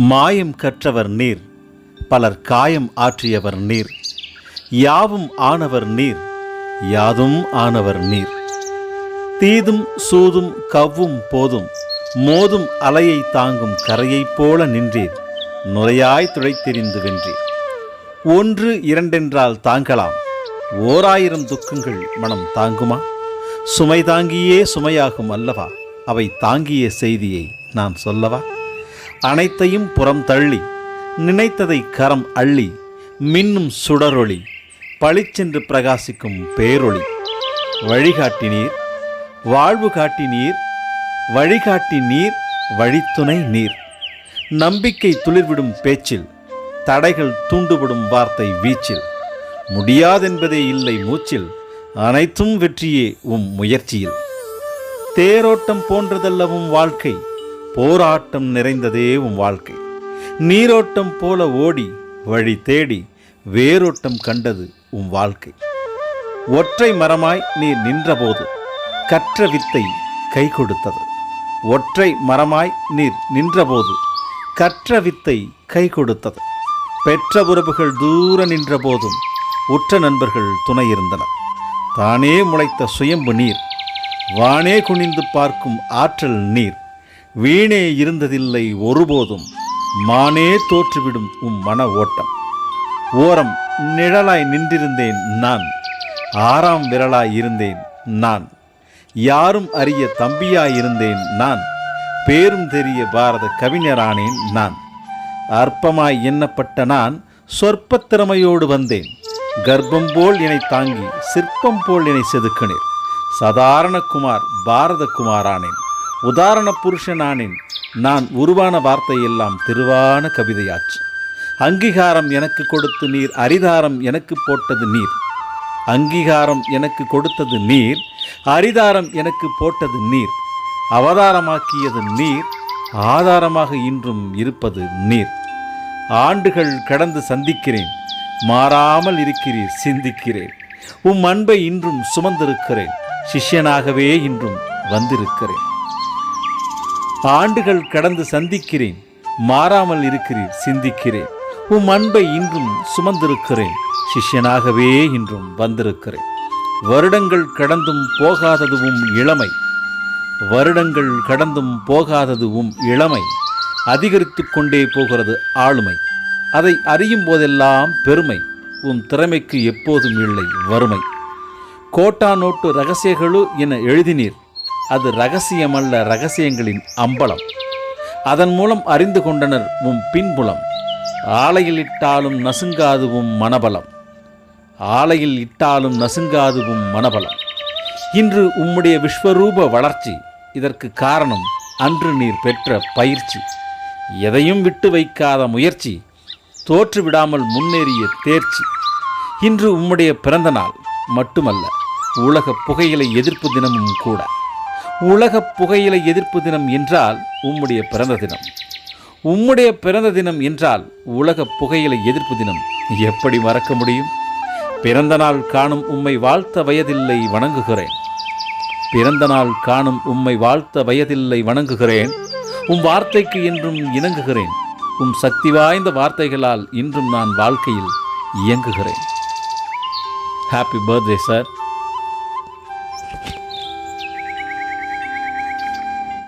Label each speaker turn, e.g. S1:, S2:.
S1: மாயம் கற்றவர் நீர் பலர் காயம் ஆற்றியவர் நீர். யாவும் ஆனவர் நீர் யாதும் ஆனவர் நீர். தீதும் சூதும் கவ்வும் போதும் மோதும் அலையை தாங்கும் கரையைப் போல நின்றீர் நுரையாய் துளைத்தெறிந்து வென்றீர். ஒன்று இரண்டென்றால் தாங்கலாம் ஓராயிரம் துக்கங்கள் மனம் தாங்குமா? சுமை தாங்கியே சுமையாகும் அல்லவா? அவை தாங்கிய செய்தியை நான் சொல்லவா? அனைத்தையும் புறம் தள்ளி நினைத்ததை கரம் அள்ளி மின்னும் சுடரொளி பளிச்சென்று பிரகாசிக்கும் பேரொளி. வழிகாட்டினீர் வாழ்வு காட்டி நீர் வழிகாட்டி நீர் வழித்துணை நீர். நம்பிக்கை துளிர்விடும் பேச்சில் தடைகள் தூண்டுவிடும் வார்த்தை வீச்சில். முடியாதென்பதே இல்லை மூச்சில் அனைத்தும் வெற்றியே உம் முயற்சியில். தேரோட்டம் போன்றதல்லவும் வாழ்க்கை போராட்டம் நிறைந்ததே உன் வாழ்க்கை. நீரோட்டம் போல ஓடி வழி தேடி வேரோட்டம் கண்டது உன் வாழ்க்கை. ஒற்றை மரமாய் நீர் நின்றபோது கற்ற வித்தை கை கொடுத்தது. ஒற்றை மரமாய் நீர் நின்றபோது கற்ற வித்தை கை கொடுத்தது. பெற்ற உறவுகள் தூர நின்றபோதும் உற்ற நண்பர்கள் துணை இருந்தனர். தானே முளைத்த சுயம்பு நீர் வானே குனிந்து பார்க்கும் ஆற்றல் நீர். வீணே இருந்ததில்லை ஒருபோதும். மானே தோற்றுவிடும் உம் மன ஓட்டம். ஓரம் நிழலாய் நின்றிருந்தேன் நான். ஆறாம் விரலாய் இருந்தேன் நான். யாரும் அறிய தம்பியாயிருந்தேன் நான். பேரும் தெரிய பாரத கவிஞரானேன் நான். அற்பமாய் எண்ணப்பட்ட நான் சொற்ப திறமையோடு வந்தேன். கர்ப்பம் போல் என்னை தாங்கி சிற்பம் போல் என்னை செதுக்கினேன் சாதாரண குமார் பாரத குமாரானேன். உதாரண புருஷனானேன் நான் உருவான வார்த்தையெல்லாம் திருவான கவிதையாச்சு. அங்கீகாரம் எனக்கு கொடுத்து நீர் அரிதாரம் எனக்கு போட்டது நீர். அங்கீகாரம் எனக்கு கொடுத்தது நீர் அரிதாரம் எனக்கு போட்டது நீர். அவதாரமாக்கியது நீர் ஆதாரமாக இன்றும் இருப்பது நீர். ஆண்டுகள் கடந்து சந்திக்கிறேன் மாறாமல் இருக்கிறீர் சிந்திக்கிறேன். உம் அன்பை இன்றும் சுமந்திருக்கிறேன் சிஷ்யனாகவே இன்றும் வந்திருக்கிறேன். ஆண்டுகள் கடந்து சந்திக்கிறேன். மாறாமல் இருக்கிறீர் சிந்திக்கிறேன். உம் அன்பை இன்றும் சுமந்திருக்கிறேன். சிஷ்யனாகவே இன்றும் வந்திருக்கிறேன். வருடங்கள் கடந்தும் போகாதது உம் இளமை. வருடங்கள் கடந்தும் போகாதது உம் இளமை. அதிகரித்து கொண்டே போகிறது ஆளுமை. அதை அறியும் போதெல்லாம் பெருமை. உன் திறமைக்கு எப்போதும் இல்லை வறுமை. கோட்டா நோட்டு ரகசியகளு என எழுதினீர். அது ரகசியமல்ல ரகசியங்களின் அம்பலம். அதன் மூலம் அறிந்து கொண்டனர் உம் பின்புலம். ஆலையில் இட்டாலும் நசுங்காதுவும் மனபலம். ஆலையில் இட்டாலும் நசுங்காதுவும் மனபலம். இன்று உம்முடைய விஸ்வரூப வளர்ச்சி இதற்கு காரணம் அன்று நீர் பெற்ற பயிற்சி. எதையும் விட்டு வைக்காத முயற்சி தோற்றுவிடாமல் முன்னேறிய தேர்ச்சி. இன்று உம்முடைய பிறந்த நாள் மட்டுமல்ல உலக புகையிலை எதிர்ப்பு தினமும் கூட. உலக புகையிலை எதிர்ப்பு தினம் என்றால் உம்முடைய பிறந்த தினம். உம்முடைய பிறந்த தினம் என்றால் உலக புகையிலை எதிர்ப்பு தினம். எப்படி மறக்க முடியும்? பிறந்த நாள் காணும் உம்மை வாழ்த்த வயதில்லை வணங்குகிறேன். பிறந்த நாள் காணும் உம்மை வாழ்த்த வயதில்லை வணங்குகிறேன். உம் வார்த்தைக்கு என்றும் இணங்குகிறேன். உம் சக்தி வாய்ந்த வார்த்தைகளால் இன்றும் நான் வாழ்க்கையில் இயங்குகிறேன். Happy birthday sir